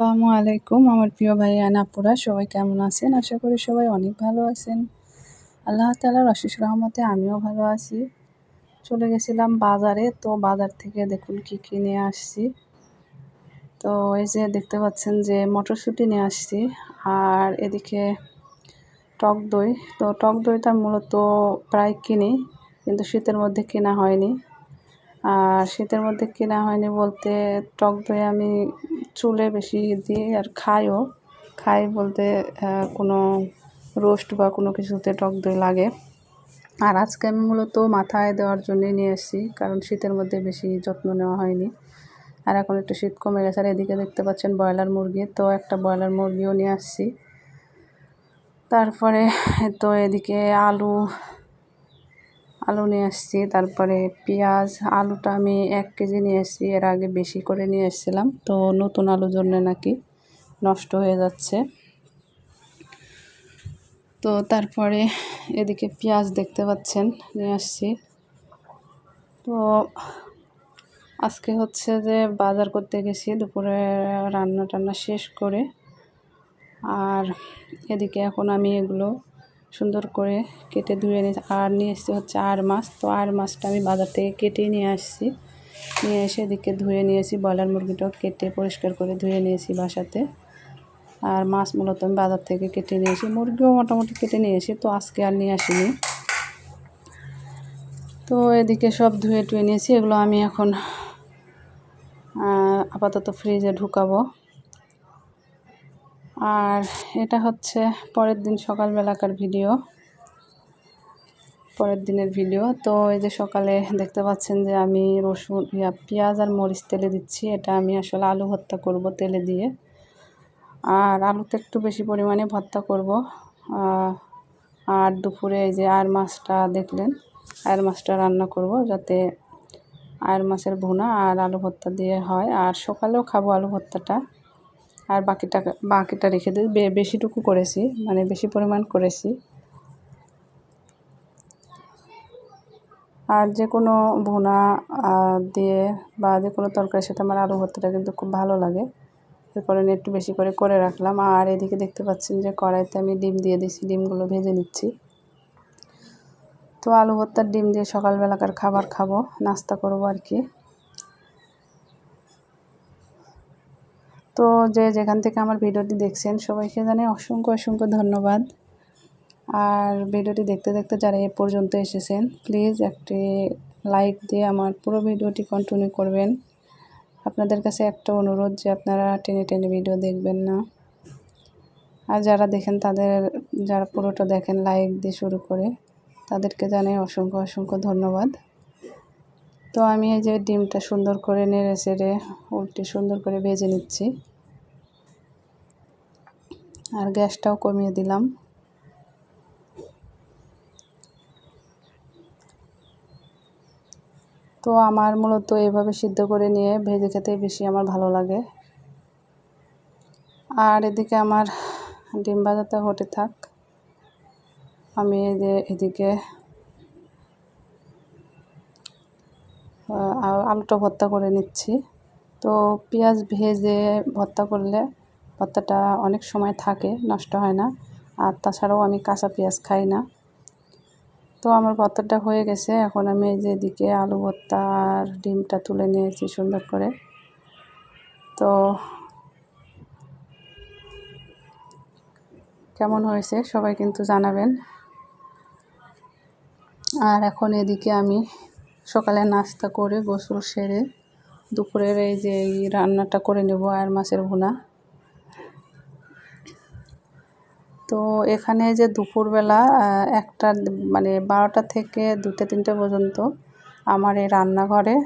আসসালামু আলাইকুম, আমার প্রিয় ভাই আনাপুরা সবাই কেমন আছেন? আশা করি সবাই অনেক ভালো আছেন। আল্লাহ তালার অশেষ রহমতে আমিও ভালো আছি। চলে গেছিলাম বাজারে, তো বাজার থেকে দেখুন কি কী নিয়ে আসছি। তো এই যে দেখতে পাচ্ছেন যে মটরশুঁটি নিয়ে আসছি, আর এদিকে টক দই। তো টক দইটা মূলত প্রায় কিনি, কিন্তু শীতের মধ্যে কেনা হয়নি। আর শীতের মধ্যে কেনা হয়নি বলতে টক দই আমি চুলে বেশি দিই আর খাইও। খাই বলতে কোনো রোস্ট বা কোনো কিছুতে টক দই লাগে। আর আজকে আমি মূলত মাথায় দেওয়ার জন্যে নিয়ে এসেছি, কারণ শীতের মধ্যে বেশি যত্ন নেওয়া হয়নি। আর এখন একটু শীত কমে গেছে, আর এদিকে দেখতে পাচ্ছেন ব্রয়লার মুরগি, তো একটা ব্রয়লার মুরগিও নিয়ে আসছি। তারপরে তো এদিকে আলু আলু নিয়ে আসছি, তারপরে পেঁয়াজ, আলুটা আমি এক কেজি নিয়ে এসেছি এর আগে বেশি করে নিয়ে এসেছিলাম তো নতুন আলুর জন্য নাকি নষ্ট হয়ে যাচ্ছে। তো তারপরে এদিকে পেঁয়াজ দেখতে পাচ্ছেন, নিয়ে আসছি। তো আজকে হচ্ছে যে বাজার করতে গেছি, দুপুরে রান্না টান্না শেষ করে। আর এদিকে এখন আমি এগুলো সুন্দর করে কেটে ধুয়ে নিয়ে আর নিয়ে এসেছি হচ্ছে আর মাছ। তো আর মাছটা আমি বাজার থেকে কেটে নিয়ে আসছি। নিয়ে এসে এদিকে ধুয়ে নিয়েছি, ব্রয়লার মুরগিটাও কেটে পরিষ্কার করে ধুয়ে নিয়েছি বাসাতে। আর মাছ মূলত আমি বাজার থেকে কেটে নিয়ে নিয়েছি মুরগিও মোটামুটি কেটে নিয়ে নিয়েছি তো আজকে আর নিয়ে আসিনি। তো এদিকে সব ধুয়ে টুয়ে নিয়েছি, এগুলো আমি এখন আপাতত ফ্রিজে ঢুকাবো। আর এটা হচ্ছে পরের দিন সকালবেলাকার ভিডিও। পরের দিনের ভিডিও। তো এই যে সকালে দেখতে পাচ্ছেন যে আমি রসুন, ইয়া পেঁয়াজ আর মরিচ তেলে দিচ্ছি। এটা আমি আসলে আলু ভর্তা করব তেলে দিয়ে। আর আলুতে একটু বেশি পরিমাণে ভর্তা করব। আর দুপুরে এই যে আর মাছটা দেখলেন আর মাছটা রান্না করব যাতে আর মাছের ভুনা আর আলু ভর্তা দিয়ে হয়। আর সকালেও খাব আলু ভর্তাটা। আর বাকিটা বাকিটা রেখে দিই বেশিটুকু করেছি মানে বেশি পরিমাণ করেছি। আর যে কোনো ভুনা দিয়ে বা যে কোনো তরকারির সাথে আমার আলু ভর্তাটা কিন্তু খুব ভালো লাগে। এর কারণে একটু বেশি করে করে রাখলাম। আর এদিকে দেখতে পাচ্ছেন যে কড়াইতে আমি ডিম দিয়ে দিচ্ছি ডিমগুলো ভেজে নিচ্ছি। তো আলু ভর্তার ডিম দিয়ে সকালবেলাকার খাবার খাব, নাস্তা করব আর কি। তো যে যেখান থেকে আমার ভিডিওটি দেখছেন, সবাইকে জানাই অসংখ্য অসংখ্য ধন্যবাদ। আর ভিডিওটি দেখতে দেখতে যারা এ পর্যন্ত এসেছেন, প্লিজ একটি লাইক দিয়ে আমার পুরো ভিডিওটি কন্টিনিউ করবেন। আপনাদের কাছে একটা অনুরোধ যে আপনারা টেনে টেনে ভিডিও দেখবেন না। আর যারা দেখেন তাদের, যারা পুরোটা দেখেন, লাইক দিয়ে শুরু করে, তাদেরকে জানাই অসংখ্য অসংখ্য ধন্যবাদ। তো আমি এই যে ডিমটা সুন্দর করে নেড়ে চেড়ে উল্টে সুন্দর করে ভেজে নিচ্ছি। আর গ্যাসটাও কমিয়ে দিলাম। তো আমার মূলত এভাবে সিদ্ধ করে নিয়ে ভেজে খেতে বেশি আমার ভালো লাগে। আর এদিকে আমার ডিম ভাজাতে হতে থাক। আমি এই যে এদিকে আলুটা ভর্তা করে নিচ্ছি। তো পেঁয়াজ ভেজে ভর্তা করলে ভর্তাটা অনেক সময় থাকে, নষ্ট হয় না। আর তাছাড়াও আমি কাঁচা পেঁয়াজ খাই না। তো আমার ভর্তাটা হয়ে গেছে। এখন আমি যে এদিকে আলু ভর্তা আর ডিমটা তুলে নিয়েছি সুন্দর করে। তো কেমন হয়েছে সবাই কিন্তু জানাবেন। আর এখন এদিকে আমি সকালে নাস্তা করে গোসল সেরে দুপুরের এই যে এই রান্নাটা করে নেব আর মাছের ভুনা। তো এখানে যে দুপুরবেলা একটা মানে বারোটা থেকে দুটো তিনটে পর্যন্ত আমার এই রান্নাঘরে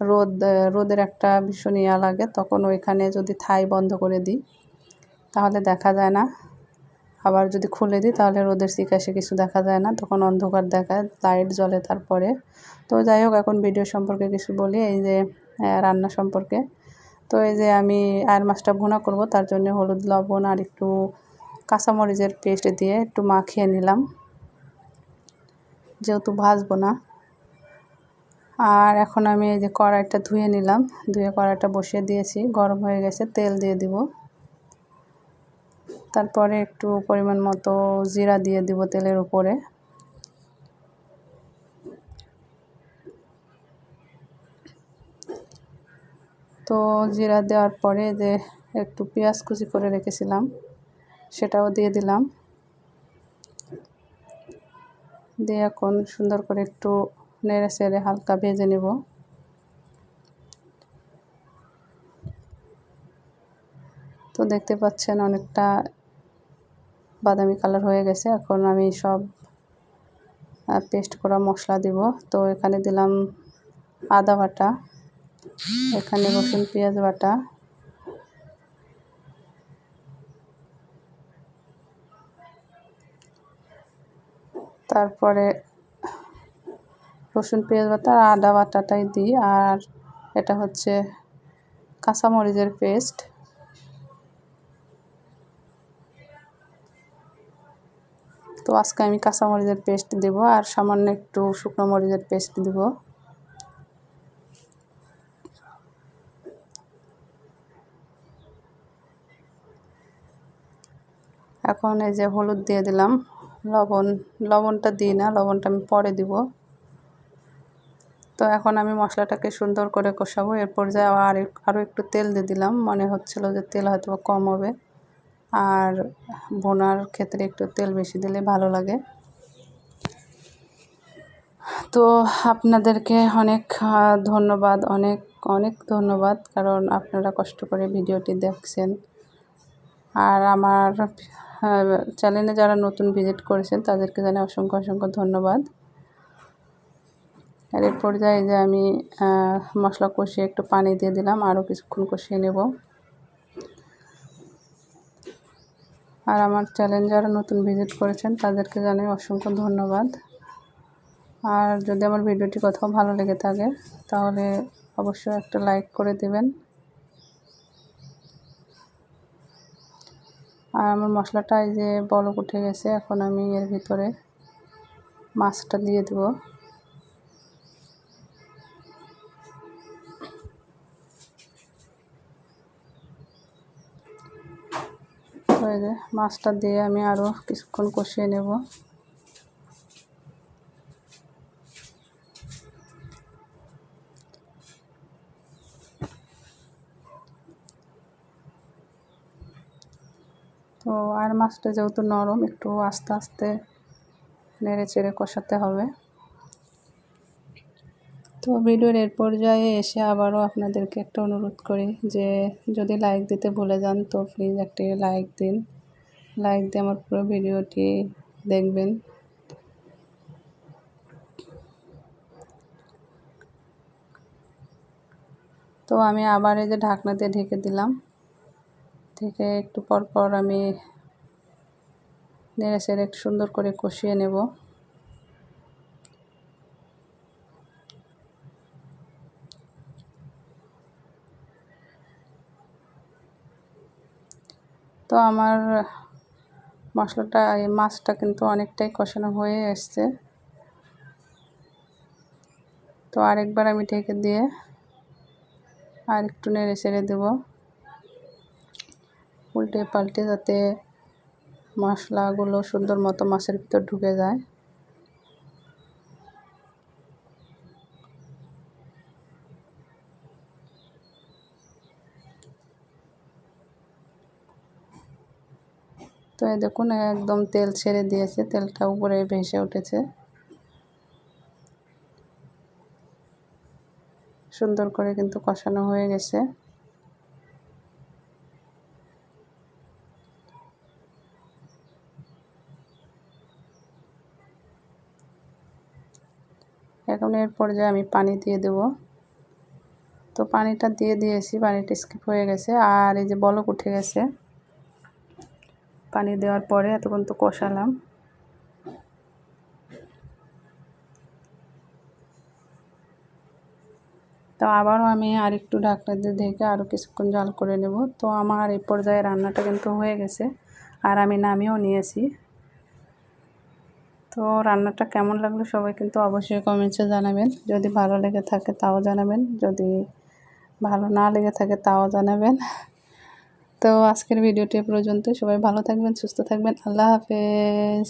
রোদ, রোদের একটা ভীষণ ইয়া লাগে। তখন ওইখানে যদি থাই বন্ধ করে দিই, তাহলে দেখা যায় না। আবার যদি খুলে দিই, তাহলে রোদের শিকাশে কিছু দেখা যায় না। তখন অন্ধকার দেখায় লাইট জ্বলে তারপরে। তো যাই হোক, এখন ভিডিও সম্পর্কে কিছু বলি। এই যে রান্না সম্পর্কে। তো এই যে, আমি আয়ের মাছটা ভুনা করব, তার জন্য হলুদ, লবণ আর একটু কাঁচামরিচের পেস্ট দিয়ে একটু মাখিয়ে নিলাম। যেহেতু ভাজবো না। আর এখন আমি এই যে কড়াইটা ধুয়ে নিলাম। ধুয়ে কড়াইটা বসিয়ে দিয়েছি। গরম হয়ে গেছে, তেল দিয়ে দিব। তারপরে একটু পরিমাণ মতো জিরা দিয়ে দিব তেলের উপরে। তো জিরা দেওয়ার পরে যে একটু পেঁয়াজ কুচি করে রেখেছিলাম, সেটাও দিয়ে দিলাম। দিয়ে এখন সুন্দর করে একটু নেড়ে চেড়ে হালকা ভেজে নেব। তো দেখতে পাচ্ছেন অনেকটা বাদামি কালার হয়ে গেছে। এখন আমি সব পেস্ট করা মশলা দিব। তো এখানে দিলাম আদা বাটা, এখানে রসুন, পেঁয়াজ বাটা। তারপরে রসুন, পেঁয়াজ বাটা আর আদা বাটাটাই দিই। আর এটা হচ্ছে কাঁচামরিচের পেস্ট তো আজকে আমি কাঁচামরিচের পেস্ট দেব আর সামান্য একটু শুকনো মরিচের পেস্ট দেব। এখন এই যে হলুদ দিয়ে দিলাম। লবণ, লবণটা দিই না, লবণটা আমি পরে দিব। তো এখন আমি মশলাটাকে সুন্দর করে কষাবো। এরপর যা আর আরও একটু তেল দিয়ে দিলাম। মনে হচ্ছিল যে তেল হয়তো কম হবে। আর বোনার ক্ষেত্রে একটু তেল বেশি দিলে ভালো লাগে। তো আপনাদেরকে অনেক ধন্যবাদ, অনেক অনেক ধন্যবাদ, কারণ আপনারা কষ্ট করে ভিডিওটি দেখছেন। আর আমার চ্যানেলে যারা নতুন ভিজিট করেছেন, তাদেরকে জানাই অসংখ্য অসংখ্য ধন্যবাদ। আর এর পর্যায়ে যে আমি মশলা কষিয়ে একটু পানি দিয়ে দিলাম, আরও কিছুক্ষণ কষিয়ে নেব। আর আমার চ্যানেল যারা নতুন ভিজিট করেছেন, তাদেরকে জানাই অসংখ্য ধন্যবাদ। আর যদি আমার ভিডিওটি কোথাও ভালো লেগে থাকে, তাহলে অবশ্যই একটা লাইক করে দেবেন। আর আমার মশলাটা এই যে বলক উঠে গেছে, এখন আমি এর ভিতরে মাছটা দিয়ে দেব। মাছটা দিয়ে আমি আরও কিছুক্ষণ কষিয়ে নেব। তো আর মাছটা যেহেতু নরম, একটু আস্তে আস্তে নেড়ে চেড়ে কষাতে হবে। তো ভিডিওর এর পর্যায়ে এসে আবারও আপনাদেরকে একটা অনুরোধ করি যে যদি লাইক দিতে ভুলে যান, তো প্লিজ একটি লাইক দিন। লাইক দিয়ে আমার পুরো ভিডিওটি দেখবেন। তো আমি আবার এই যে ঢাকনা দিয়ে ঢেকে দিলাম। থেকে একটু পর পর আমি নেড়ে সেড়ে একটু সুন্দর করে কষিয়ে নেব। তো আমার মশলাটা, এই মাছটা কিন্তু অনেকটাই কষানো হয়ে এসছে। তো আরেকবার আমি ঢেকে দিয়ে আর একটু নেড়ে ছেড়ে দেবো। উল্টে পাল্টে যাতে মশলাগুলো সুন্দর মতো মাছের ভিতর ঢুকে যায়। তো এই দেখুন, একদম তেল ছেড়ে দিয়েছে, তেলটা উপরে ভেসে উঠেছে। সুন্দর করে কিন্তু কষানো হয়ে গেছে। এখন এর পর্যায়ে আমি পানি দিয়ে দেব। তো পানিটা দিয়ে দিয়েছি, পানিটা স্কিপ হয়ে গেছে, আর এই যে বলক উঠে গেছে। পানি দেওয়ার পরে এতক্ষণ তো কষালাম। তো আবারও আমি আর একটু ঢাকনা দিয়ে ঢেকে আরও কিছুক্ষণ জল করে নেব। তো আমার এই পর্যায়ে রান্নাটা কিন্তু হয়ে গেছে আর আমি নামিয়েও নিয়েছি। তো রান্নাটা কেমন লাগল সবাই কিন্তু অবশ্যই কমেন্টসে জানাবেন। যদি ভালো লেগে থাকে তাও জানাবেন, যদি ভালো না লেগে থাকে তাও জানাবেন। তো আজকের ভিডিওটি পর্যন্ত সবাই ভালো থাকবেন সুস্থ থাকবেন। আল্লাহ হাফেজ।